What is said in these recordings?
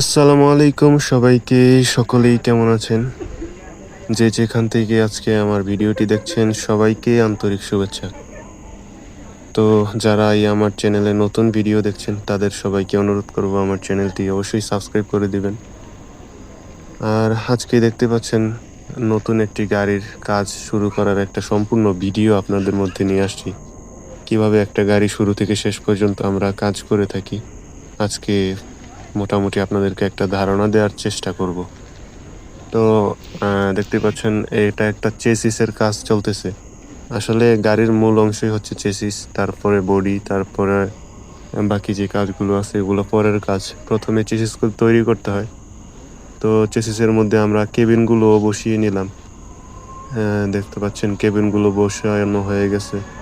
আসসালামু আলাইকুম সবাইকে, সকলেই কেমন আছেন? যে যেখান থেকে আজকে আমার ভিডিওটি দেখছেন, সবাইকে আন্তরিক শুভেচ্ছা। তো যারা এই আমার চ্যানেলে নতুন ভিডিও দেখছেন, তাদের সবাইকে অনুরোধ করব আমার চ্যানেলটি অবশ্যই সাবস্ক্রাইব করে দিবেন। আর আজকে দেখতে পাচ্ছেন, নতুন একটি গাড়ির কাজ শুরু করার একটা সম্পূর্ণ ভিডিও আপনাদের মধ্যে নিয়ে আসছি। কীভাবে একটা গাড়ি শুরু থেকে শেষ পর্যন্ত আমরা কাজ করে থাকি, আজকে মোটামুটি আপনাদেরকে একটা ধারণা দেওয়ার চেষ্টা করব। তো দেখতে পাচ্ছেন, এটা একটা চেসিসের কাজ চলতেছে। আসলে গাড়ির মূল অংশই হচ্ছে চেসিস, তারপরে বডি, তারপরে বাকি যে কাজগুলো আছে, এগুলো পরের কাজ। প্রথমে চেসিসগুলো তৈরি করতে হয়। তো, চেসিসের মধ্যে আমরা কেবিনগুলো বসিয়ে নিলাম। দেখতে পাচ্ছেন, কেবিনগুলো বসানো হয়ে গেছে।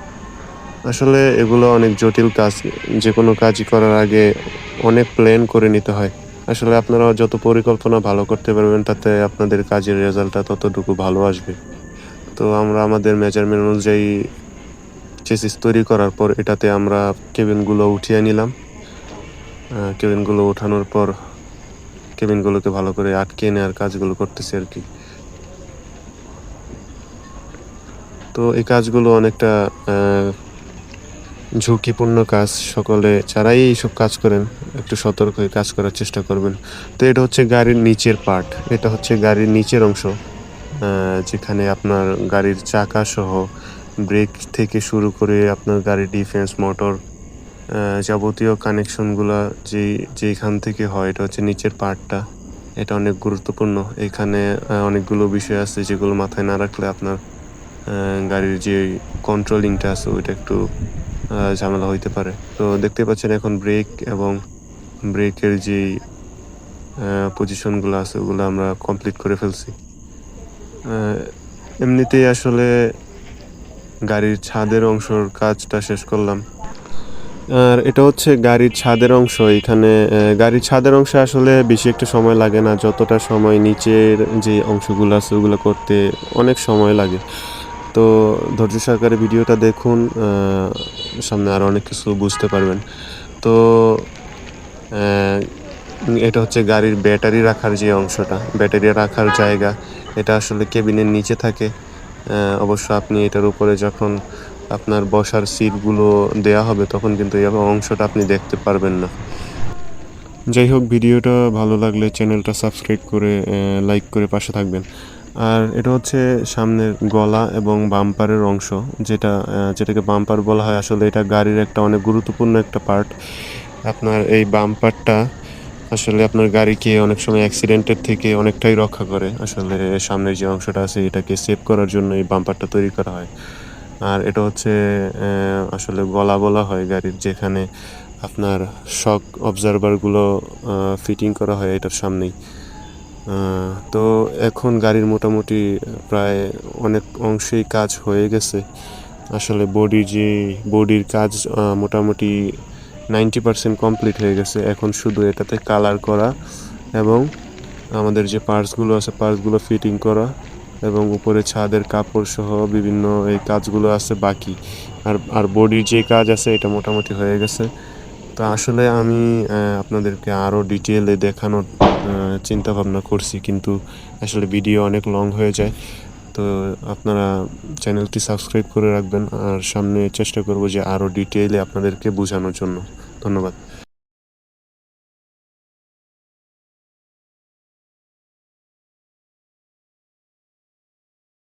আসলে এগুলো অনেক জটিল কাজ। যে কোনো কাজই করার আগে অনেক প্ল্যান করে নিতে হয়। আসলে আপনারা যত পরিকল্পনা ভালো করতে পারবেন, তাতে আপনাদের কাজের রেজাল্টটা ততটুকু ভালো আসবে। তো আমরা আমাদের মেজারমেন্ট অনুযায়ী চেসিস তৈরি করার পর এটাতে আমরা কেবিনগুলো উঠিয়ে নিলাম। কেবিনগুলো ওঠানোর পর কেবিনগুলোকে ভালো করে আটকে নেওয়ার কাজগুলো করতেছি আর কি। তো এই কাজগুলো অনেকটা ঝুঁকিপূর্ণ কাজ সকলে যারাই এইসব কাজ করেন, একটু সতর্ক হয়ে কাজ করার চেষ্টা করবেন। তো এটা হচ্ছে গাড়ির নিচের পার্ট এটা হচ্ছে গাড়ির নিচের অংশ যেখানে আপনার গাড়ির চাকা সহ ব্রেক থেকে শুরু করে আপনার গাড়ির ডিফেন্স মোটর যাবতীয় কানেকশনগুলো যেই, যেইখান থেকে হয়, এটা হচ্ছে নিচের পার্টটা এটা অনেক গুরুত্বপূর্ণ। এখানে অনেকগুলো বিষয় আছে যেগুলো মাথায় না রাখলে আপনার গাড়ির যে কন্ট্রোলিংটা আছে, ওইটা একটু ঝামেলা হইতে পারে। তো দেখতে পাচ্ছেন এখন ব্রেক এবং ব্রেকের যে পজিশনগুলো আছে, ওগুলো আমরা কমপ্লিট করে ফেলছি। এমনিতেই আসলে গাড়ির ছাদের অংশর কাজটা শেষ করলাম। আর এটা হচ্ছে গাড়ির ছাদের অংশ। এখানে গাড়ির ছাদের অংশে আসলে বেশি একটা সময় লাগে না। যতটা সময় নিচের যে অংশগুলো আছে, ওগুলো করতে অনেক সময় লাগে। তো ধৈর্য সহকারে ভিডিওটা দেখুন। সামনে আরও অনেক কিছু বুঝতে পারবেন। তো এটা হচ্ছে গাড়ির ব্যাটারি রাখার যে অংশটা, ব্যাটারি রাখার জায়গা, এটা আসলে কেবিনের নিচে থাকে। অবশ্য আপনি এটার উপরে যখন আপনার বসার সিটগুলো দেয়া হবে, তখন কিন্তু এই অংশটা আপনি দেখতে পারবেন না। যাই হোক, ভিডিওটা ভালো লাগলে চ্যানেলটা সাবস্ক্রাইব করে লাইক করে পাশে থাকবেন। আর এটা হচ্ছে সামনের গলা এবং বাম্পারের অংশ, যেটা যেটাকে বাম্পার বলা হয়। আসলে এটা গাড়ির একটা অনেক গুরুত্বপূর্ণ একটা পার্ট আপনার এই বাম্পারটা আসলে আপনার গাড়িকে অনেক সময় অ্যাক্সিডেন্টের থেকে অনেকটাই রক্ষা করে। আসলে সামনের যে অংশটা আছে, এটাকে সেভ করার জন্য এই বাম্পারটা তৈরি করা হয়। আর এটা হচ্ছে আসলে গলা বলা হয় গাড়ির, যেখানে আপনার শক অবজারভারগুলো ফিটিং করা হয় এটার সামনেই। তো এখন গাড়ির মোটামুটি প্রায় অনেক অংশেই কাজ হয়ে গেছে। আসলে বডি যে বডির কাজ মোটামুটি নাইনটি পার্সেন্ট কমপ্লিট হয়ে গেছে। এখন শুধু এটাতে কালার করা এবং আমাদের যে পার্টসগুলো আছে পার্টসগুলো ফিটিং করা এবং উপরে ছাদের কাপড় সহ বিভিন্ন এই কাজগুলো আছে বাকি। আর আর বডির যে কাজ আছে, এটা মোটামুটি হয়ে গেছে। তো আসলে আমি আপনাদেরকে আরও ডিটেলে দেখানোর চিন্তা ভাবনা করছি, কিন্তু আসলে ভিডিও অনেক লং হয়ে যায়। তো আপনারা চ্যানেলটি সাবস্ক্রাইব করে রাখবেন, আর সামনে চেষ্টা করব যে আরও ডিটেলে আপনাদেরকে বোঝানোর জন্য। ধন্যবাদ।